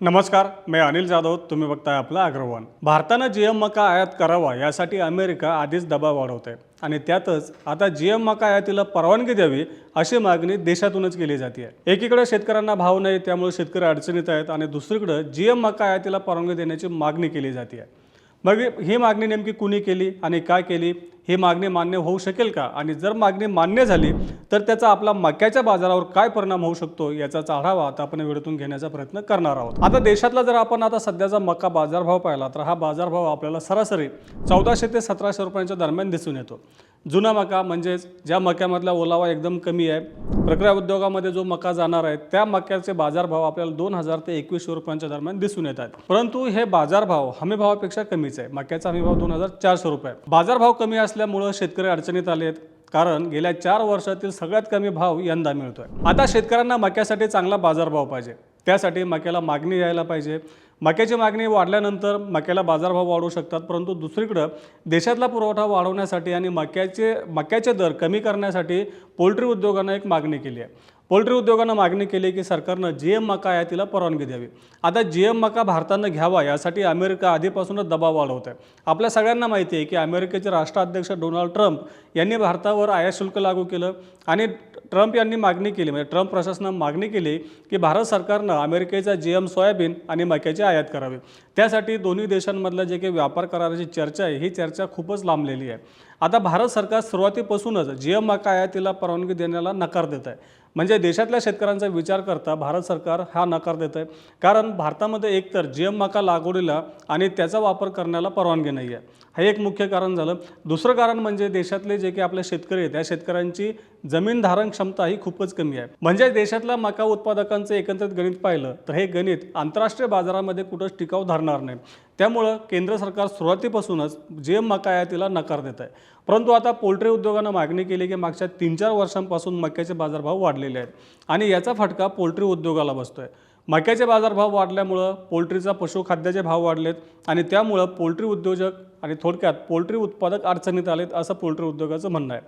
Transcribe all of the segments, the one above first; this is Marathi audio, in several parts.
नमस्कार मी अनिल जाधव तुम्ही बघताय आपलं अग्रवान. भारतानं जी एम मका आयात करावा यासाठी अमेरिका आधीच दबाव वाढवत आहे आणि त्यातच आता जी एम मका आयातीला परवानगी द्यावी अशी मागणी देशातूनच केली जाते एकीकडे शेतकऱ्यांना भाव नाही त्यामुळे शेतकरी अडचणीत आहेत आणि दुसरीकडे जीएम मका आयातीला परवानगी देण्याची मागणी केली जाते मग ही मागणी नेमकी कुणी केली आणि काय केली? ही मागणी मान्य होऊ शकेल का? आणि जर मागणी मान्य झाली तर त्याचा आपला मक्याच्या बाजारावर काय परिणाम होऊ शकतो याचा आढावा आता आपण वेळेतून घेण्याचा प्रयत्न करणार आहोत. आता देशातला जर आपण आता सध्याचा मका बाजारभाव पाहिला तर हा बाजारभाव आपल्याला सरासरी चौदाशे ते सतराशे रुपयांच्या दरम्यान दिसून येतो. जुना मका म्हणजेच ज्या मक्यामधला ओलावा एकदम कमी आहे प्रक्रिया उद्योगामध्ये जो मका जाणार आहे त्या मक्याचे बाजारभाव आपल्याला दोन हजार ते एकवीसशे रुपयांच्या दरम्यान दिसून येतात परंतु हे बाजारभाव हमीभावापेक्षा कमीच आहे. मक्याचा हमीभाव दोन हजार चारशे रुपये. बाजारभाव कमी असल्यामुळं शेतकरी अडचणीत आले आहेत कारण गेल्या चार वर्षातील सगळ्यात कमी भाव यंदा मिळतोय. आता शेतकऱ्यांना मक्यासाठी चांगला बाजारभाव पाहिजे. त्यासाठी मक्याला मागणी यायला पाहिजे. मक्याची मागणी वाढल्यानंतर मक्याला बाजारभाव वाढू शकतात परंतु दुसरीकडं देशातला पुरवठा वाढवण्यासाठी आणि मक्याचे मक्याचे दर कमी करण्यासाठी पोल्ट्री उद्योगानं एक मागणी केली आहे. पोल्ट्री उद्योगानं मागणी केली की सरकारनं जी एम मका आयातीला परवानगी द्यावी. आता जी एम मका भारतानं घ्यावा यासाठी अमेरिका आधीपासूनच दबाव वाढवत आहे आपल्या सगळ्यांना माहिती आहे की अमेरिकेचे राष्ट्राध्यक्ष डोनाल्ड ट्रम्प यांनी भारतावर आयात शुल्क लागू केलं आणि ट्रम्प यांनी मागणी केली म्हणजे ट्रम्प प्रशासनानं मागणी केली की भारत सरकारनं अमेरिकेचा जी एम सोयाबीन आणि मक्याची आयात करावी. त्यासाठी दोन्ही देशांमधलं जे काही व्यापार कराराची चर्चा आहे ही चर्चा खूपच लांबलेली आहे. आता भारत सरकार सुरुवातीपासूनच जी एम मका आयातीला परवानगी देण्याला नकार देत आहे. म्हणजे देशातल्या शेतकऱ्यांचा विचार करता भारत सरकार हा नकार देत आहे कारण भारतामध्ये एकतर जी एम मका लागवडीला आणि त्याचा वापर करण्याला परवानगी नाही आहे हे एक मुख्य कारण झालं. दुसरं कारण म्हणजे देशातले जे काही आपले शेतकरी आहेत त्या शेतकऱ्यांची जमीन धारण क्षमता ही खूपच कमी आहे. म्हणजे देशातल्या मका उत्पादकांचं एकत्रित गणित पाहिलं तर हे गणित आंतरराष्ट्रीय बाजारामध्ये कुठंच टिकाव धरणार नाही. त्यामुळं केंद्र सरकार सुरुवातीपासूनच जे मका आयातीला नकार देत आहे परंतु आता पोल्ट्री उद्योगानं मागणी केली की मागच्या तीन चार वर्षांपासून मक्याचे बाजारभाव वाढलेले आहेत आणि याचा फटका पोल्ट्री उद्योगाला बसतो आहे मक्याचे बाजारभाव वाढल्यामुळं पोल्ट्रीचा पशुखाद्याचे भाव वाढलेत आणि त्यामुळं पोल्ट्री उद्योजक आणि थोडक्यात पोल्ट्री उत्पादक अडचणीत आलेत असं पोल्ट्री उद्योगाचं म्हणणं आहे.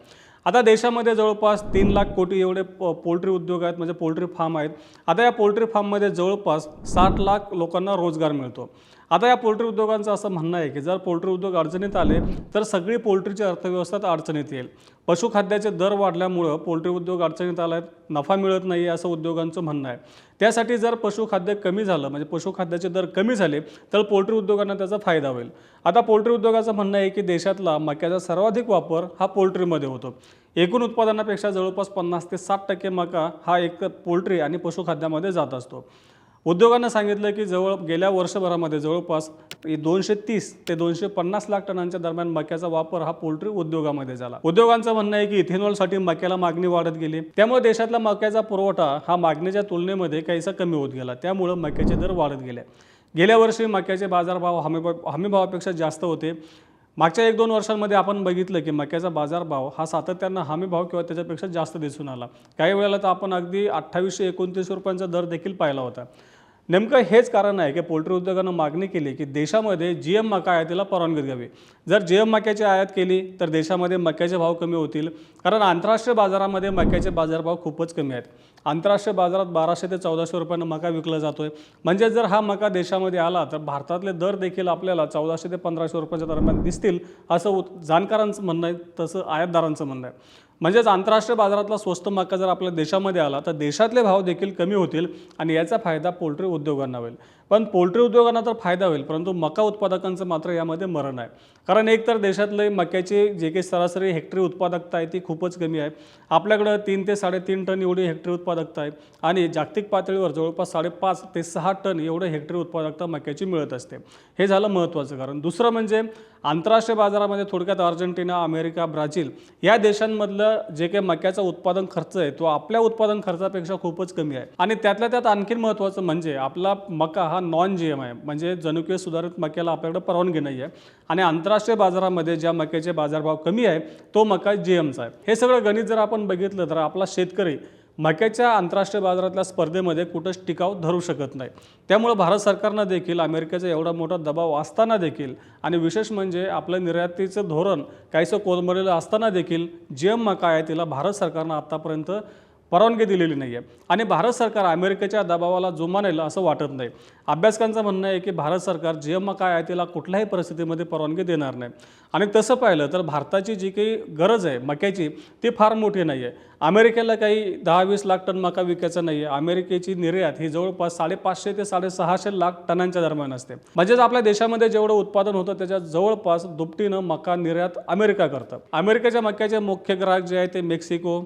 आता देशामध्ये जवळपास तीन लाख कोटी एवढे प पोल्ट्री उद्योग आहेत म्हणजे पोल्ट्री फार्म आहेत. आता या पोल्ट्री फार्ममध्ये जवळपास साठ लाख लोकांना रोजगार मिळतो. आता या पोल्ट्री उद्योगांचं असं म्हणणं आहे की जर पोल्ट्री उद्योग अडचणीत आले तर सगळी पोल्ट्रीची अर्थव्यवस्थात अडचणीत येईल. पशुखाद्याचे दर वाढल्यामुळं पोल्ट्री उद्योग अडचणीत आला नफा मिळत नाही असं उद्योगांचं म्हणणं आहे. त्यासाठी जर पशुखाद्य कमी झालं म्हणजे पशुखाद्याचे दर कमी झाले तर पोल्ट्री उद्योगांना त्याचा फायदा होईल. आता पोल्ट्री उद्योगाचं म्हणणं आहे की देशातला मक्याचा सर्वाधिक वापर हा पोल्ट्रीमध्ये होतो. एकूण उत्पादनापेक्षा जवळपास पन्नास ते साठ टक्के मका हा एक पोल्ट्री आणि पशुखाद्यामध्ये जात असतो. उद्योगांना सांगितलं की जवळ गेल्या वर्षभरामध्ये जवळपास दोनशे तीस ते दोनशे पन्नास लाख टनांच्या दरम्यान मक्याचा वापर हा पोल्ट्री उद्योगामध्ये झाला. उद्योगांचं म्हणणं आहे की इथेनॉलसाठी मक्याला मागणी वाढत गेली. त्यामुळे देशातला मक्याचा पुरवठा हा मागणीच्या तुलनेमध्ये काहीसा कमी होत गेला. त्यामुळं मक्याचे दर वाढत गेले. गेल्या वर्षी मक्याचे बाजारभाव हमीभाव हमीभावापेक्षा जास्त होते. मागच्या एक दोन वर्षांमध्ये आपण बघितलं की मक्याचा बाजारभाव हा सातत्यानं हमी भाव किंवा त्याच्यापेक्षा जास्त दिसून आला. काही वेळेला तर आपण अगदी अठ्ठावीसशे एकोणतीस रुपयांचा दर देखील पाहिला होता. नेमकं हेच कारण आहे की पोल्ट्री उद्योगानं मागणी केली की देशामध्ये जी एम मका आयातीला परवानगी द्यावी. जर जी एम मक्याची आयात केली तर देशामध्ये मक्याचे भाव कमी होतील. कारण आंतरराष्ट्रीय बाजारामध्ये मक्याचे बाजारभाव खूपच कमी आहेत. आंतरराष्ट्रीय बाजारात बाराशे ते चौदाशे रुपयानं मका विकला जातो आहे म्हणजे जर हा मका देशामध्ये आला तर भारतातले दर देखील आपल्याला चौदाशे ते पंधराशे रुपयाच्या दरम्यान दिसतील असं उत जाणकारांचं म्हणणं आहे तसं आयातदारांचं म्हणणं आहे. म्हणजेच आंतरराष्ट्रीय बाजारातला स्वस्त मका जर आपल्या देशामध्ये आला तर देशातले भाव देखील कमी होतील आणि याचा फायदा पोल्ट्री उद्योगांना होईल. पण पोल्ट्री उद्योगांना तर फायदा होईल परंतु मका उत्पादकांचं मात्र यामध्ये मरण आहे. कारण एक तर देशातले मक्याची जे काही सरासरी हेक्टरी उत्पादकता आहे ती खूपच कमी आहे. आपल्याकडं तीन ते साडेतीन टन एवढी हेक्टरी उत्पादकता आहे आणि जागतिक पातळीवर जवळपास साडेपाच ते सहा टन एवढं हेक्टरी उत्पादकता मक्याची मिळत असते. हे झालं महत्त्वाचं कारण. दुसरं म्हणजे आंतरराष्ट्रीय बाजारामध्ये थोडक्यात अर्जेंटिना अमेरिका ब्राझील या देशांमधलं जे काही मक्याचा उत्पादन खर्च आहे तो आपल्या उत्पादन खर्चापेक्षा खूपच कमी आहे. आणि त्यातल्या त्यात आणखीन महत्त्वाचं म्हणजे आपला मका हा नॉन जी एम आहे म्हणजे जनुकीय सुधारित मक्याला आपल्याकडे परवानगी नाही आहे. आणि आंतरराष्ट्रीय बाजारामध्ये ज्या मक्याचे बाजारभाव कमी आहे तो मका जी एमचा आहे. हे सगळं गणित जर आपण बघितलं तर आपला शेतकरी मक्याच्या आंतरराष्ट्रीय बाजारातल्या स्पर्धेमध्ये कुठंच टिकाव धरू शकत नाही. त्यामुळे भारत सरकारनं देखील अमेरिकेचा एवढा मोठा दबाव असताना देखील आणि विशेष म्हणजे आपलं निर्यातीचं धोरण काहीसं कोलमडलेलं असताना देखील जी एम मका आहे तिला भारत सरकारनं आत्तापर्यंत परवानगी दिलेली नाही आहे आणि भारत सरकार अमेरिकेच्या दबावाला जुमानेल असं वाटत नाही. अभ्यासकांचं म्हणणं आहे की भारत सरकार जी एम मका तिला कुठल्याही परिस्थितीमध्ये परवानगी देणार नाही. आणि तसं पाहिलं तर भारताची जी काही गरज आहे मक्याची ती फार मोठी नाही आहे अमेरिकेला काही दहा वीस लाख टन मका विकायचा नाही आहे अमेरिकेची निर्यात ही जवळपास साडेपाचशे ते साडेसहाशे लाख टनांच्या दरम्यान असते. म्हणजेच आपल्या देशामध्ये जेवढं उत्पादन होतं त्याच्या जवळपास दुपटीनं मका निर्यात अमेरिका करतं. अमेरिकेच्या मक्याचे मुख्य ग्राहक जे आहे ते मेक्सिको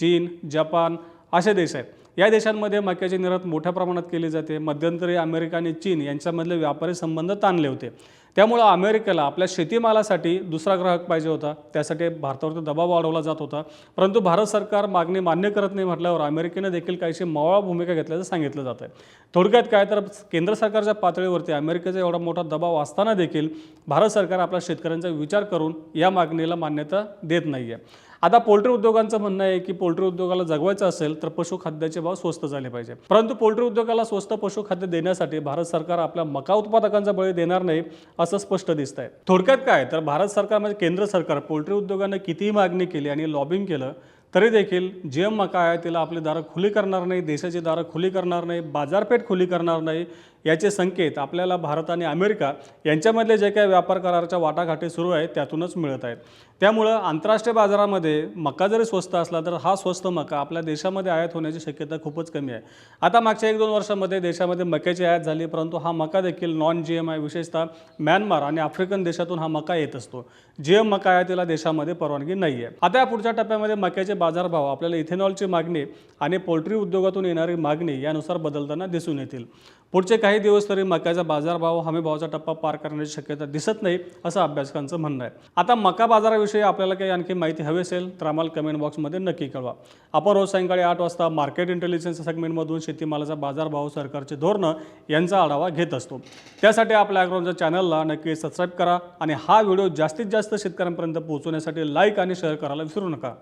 चीन जपान असे देश आहेत. या देशांमध्ये मक्याची निर्यात मोठ्या प्रमाणात केली जाते. मध्यंतरी अमेरिका आणि चीन यांच्यामधले व्यापारी संबंध ताणले होते. त्यामुळं अमेरिकेला आपल्या शेतीमालासाठी दुसरा ग्राहक पाहिजे होता. त्यासाठी भारतावरती दबाव वाढवला जात होता. परंतु भारत सरकार मागणी मान्य करत नाही म्हटल्यावर अमेरिकेनं देखील काहीशी मावळा भूमिका घेतल्याचं सांगितलं जातं आहे थोडक्यात काय तर केंद्र सरकारच्या पातळीवरती अमेरिकेचा एवढा मोठा दबाव असताना देखील भारत सरकार आपल्या शेतकऱ्यांचा विचार करून या मागणीला मान्यता देत नाही आहे आता पोल्ट्री उद्योगांचं म्हणणं आहे की पोल्ट्री उद्योगाला जगवायचं असेल तर पशुखाद्याचे भाव स्वस्त झाले पाहिजे. परंतु पोल्ट्री उद्योगाला स्वस्त पशुखाद्य देण्यासाठी भारत सरकार आपल्या मका उत्पादकांचा बळी देणार नाही असं स्पष्ट दिसत आहे थोडक्यात काय? तर भारत सरकार म्हणजे केंद्र सरकार पोल्ट्री उद्योगानं कितीही मागणी केली आणि लॉबिंग केलं तरी देखील जी एम मका आहे तिला आपली दारं खुली करणार नाही देशाची दारं खुली करणार नाही बाजारपेठ खुली करणार नाही याचे संकेत आपल्याला भारत आणि अमेरिका यांच्यामधले जे काही व्यापार कराराच्या वाटाघाटी सुरू आहेत त्यातूनच मिळत आहेत. त्यामुळं आंतरराष्ट्रीय बाजारामध्ये मका जरी स्वस्त असला तर हा स्वस्त मका आपल्या देशामध्ये आयात होण्याची शक्यता खूपच कमी आहे. आता मागच्या एक दोन वर्षामध्ये देशामध्ये मक्याची आयात झाली परंतु हा मका देखील नॉन जी एम आय विशेषतः म्यानमार आणि आफ्रिकन देशातून हा मका येत असतो. जी एम मका आयातीला देशामध्ये परवानगी नाही आहे आता या पुढच्या टप्प्यामध्ये मक्याचे बाजारभाव आपल्याला इथेनॉलची मागणी आणि पोल्ट्री उद्योगातून येणारी मागणी यानुसार बदलताना दिसून येतील. पुढचे काही काही दिवस तरी मक्याचा बाजारभाव हमीभावाचा टप्पा पार करण्याची शक्यता दिसत नाही असं अभ्यासकांचं म्हणणं आहे. आता मका बाजाराविषयी आपल्याला काही आणखी माहिती हवी असेल तर आम्हाला कमेंट बॉक्समध्ये नक्की कळवा. आपण रोज सायंकाळी आठ वाजता मार्केट इंटेलिजन्स सेगमेंटमधून शेतीमालाचा बाजारभाव सरकारचे धोरणं यांचा आढावा घेत असतो. त्यासाठी आपल्या अॅग्रोनच्या चॅनलला नक्की सबस्क्राईब करा आणि हा व्हिडिओ जास्तीत जास्त शेतकऱ्यांपर्यंत पोहोचवण्यासाठी लाईक आणि शेअर करायला विसरू नका.